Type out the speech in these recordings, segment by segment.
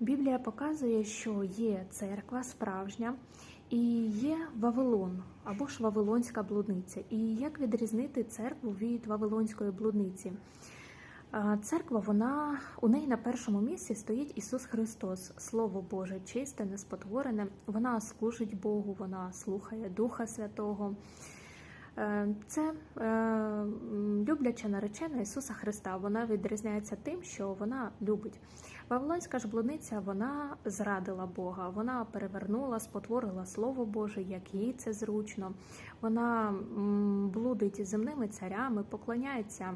Біблія показує, що є церква справжня і є Вавилон або ж Вавилонська блудниця. І як відрізнити церкву від Вавилонської блудниці? Церква, вона у неї на першому місці стоїть Ісус Христос, Слово Боже, чисте, неспотворене. Вона служить Богу, вона слухає Духа Святого. Е, Це е, любляча наречена Ісуса Христа. Вона відрізняється тим, що вона любить. Вавилонська ж блудниця вона зрадила Бога, вона перевернула, спотворила Слово Боже, як їй це зручно. Вона блудить земними царями, поклоняється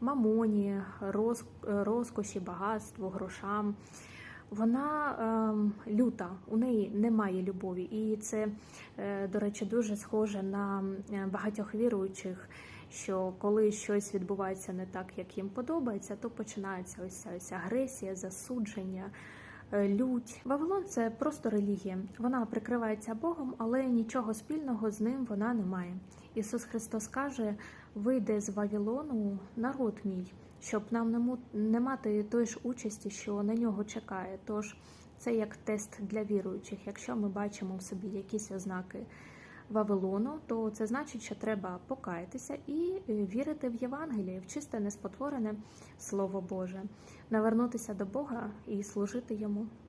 мамоні, розкоші, багатству, грошам. Вона е, люта, у неї немає любові, і це, е, до речі, дуже схоже на е, багатьох віруючих, що коли щось відбувається не так, як їм подобається, то починається ось ця ось агресія, засудження. Е, Лють Вавилон це просто релігія. Вона прикривається Богом, але нічого спільного з ним вона не має. Ісус Христос каже: вийде з Вавилону народ мій, щоб нам не мати той ж участі, що на нього чекає. Тож це як тест для віруючих. Якщо ми бачимо в собі якісь ознаки Вавилону, то це значить, що треба покаятися і е, вірити в Євангеліє, в чисте неспотворене Слово Боже, навернутися до Бога і служити йому.